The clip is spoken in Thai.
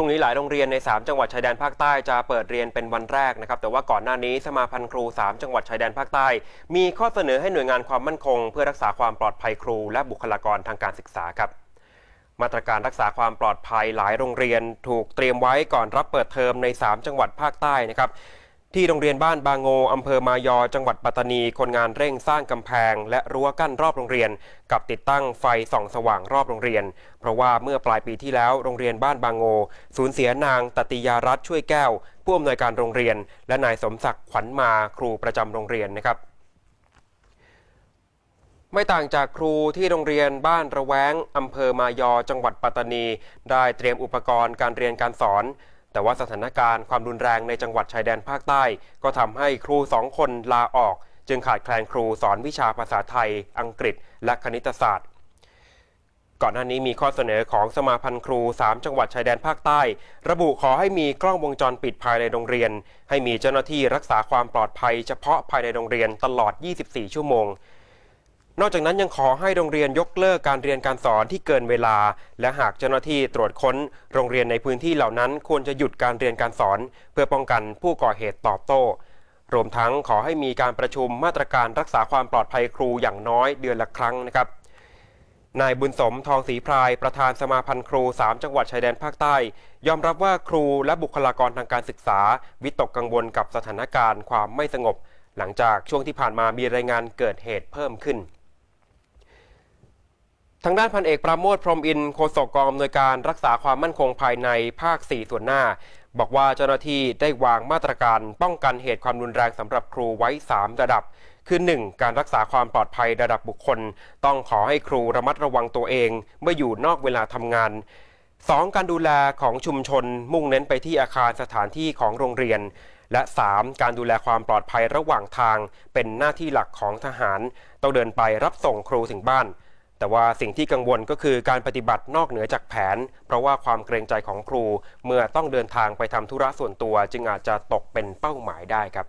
รุ่งนี้หลายโรงเรียนใน 3 จังหวัดชายแดนภาคใต้จะเปิดเรียนเป็นวันแรกนะครับ แต่ว่าก่อนหน้านี้สมาพันธ์ครู 3 จังหวัดชายแดนภาคใต้ มีข้อเสนอให้หน่วยงานความมั่นคง เพื่อรักษาความปลอดภัยครู และบุคลากรทางการศึกษาครับมาตรการรักษาความปลอดภัยหลายโรงเรียน ถูกเตรียมไว้ก่อนรับเปิดเทอมใน 3 จังหวัดภาคใต้นะครับ ที่โรงเรียนบ้านบางโงอำเภอมายอ จังหวัดปัตตานี คนงานเร่งสร้างกำแพง และรั้วกั้นรอบโรงเรียน กับติดตั้งไฟส่องสว่างรอบโรงเรียน เพราะว่าเมื่อปลายปีที่แล้วโรงเรียนบ้านบางโง สูญเสียนางตติยารัตช่วยแก้ว ผู้อำนวยการโรงเรียน และนายสมศักดิ์ขวัญมาครูประจำโรงเรียนนะครับไม่ต่างจากครูที่โรงเรียนบ้านระแวงอำเภอมายอ จังหวัดปัตตานี ได้เตรียมอุปกรณ์การเรียนการสอน แต่ว่าสถานการณ์ความรุนแรงในจังหวัดชายแดนภาคใต้ ก็ทำให้ครูสองคนลาออก จึงขาดแคลนครูสอนวิชาภาษาไทย อังกฤษ และคณิตศาสตร์ ก่อนหน้านี้มีข้อเสนอของสมาพันธ์ครู 3 จังหวัดชายแดนภาคใต้ ระบุขอให้มีกล้องวงจรปิดภายในโรงเรียน ให้มีเจ้าหน้าที่รักษาความปลอดภัยเฉพาะภายในโรงเรียนตลอด 24 ชั่วโมง นอกจากนั้นยังขอให้โรงเรียนยกเลิกการเรียนการสอนที่เกินเวลา และหากเจ้าหน้าที่ตรวจค้น โรงเรียนในพื้นที่เหล่านั้นควรจะหยุดการเรียนการสอน เพื่อป้องกันผู้ก่อเหตุตอบโต้ รวมทั้งขอให้มีการประชุมมาตรการรักษาความปลอดภัยครูอย่างน้อยเดือนละครั้งนะครับนายบุญสมทองศรีพรายประธานสมาพันธ์ครู 3 จังหวัดชายแดนภาคใต้ ยอมรับว่าครูและบุคลากรทางการศึกษา วิตกกังวลกับสถานการณ์ความไม่สงบ หลังจากช่วงที่ผ่านมามีรายงานเกิดเหตุเพิ่มขึ้น ทางด้านพันเอกปราโมทพรหมอินโฆษกกองอำนวยการรักษาความมั่นคงภายในภาค 4 ส่วนหน้า บอกว่าเจ้าหน้าที่ได้วางมาตรการป้องกันเหตุความรุนแรงสำหรับครูไว้ 3 ระดับ คือ 1. การรักษาความปลอดภัยระดับบุคคล ต้องขอให้ครูระมัดระวังตัวเอง เมื่ออยู่นอกเวลาทำงาน 2. การดูแลของชุมชนมุ่งเน้นไปที่อาคารสถานที่ของโรงเรียน และ 3. การดูแลความปลอดภัยระหว่างทาง เป็นหน้าที่หลักของทหาร ต้องเดินไปรับส่งครูถึงบ้าน แต่ว่าสิ่งที่กังวลก็คือการปฏิบัตินอกเหนือจากแผน เพราะว่าความเกรงใจของครู เมื่อต้องเดินทางไปทำธุระส่วนตัว จึงอาจจะตกเป็นเป้าหมายได้ครับ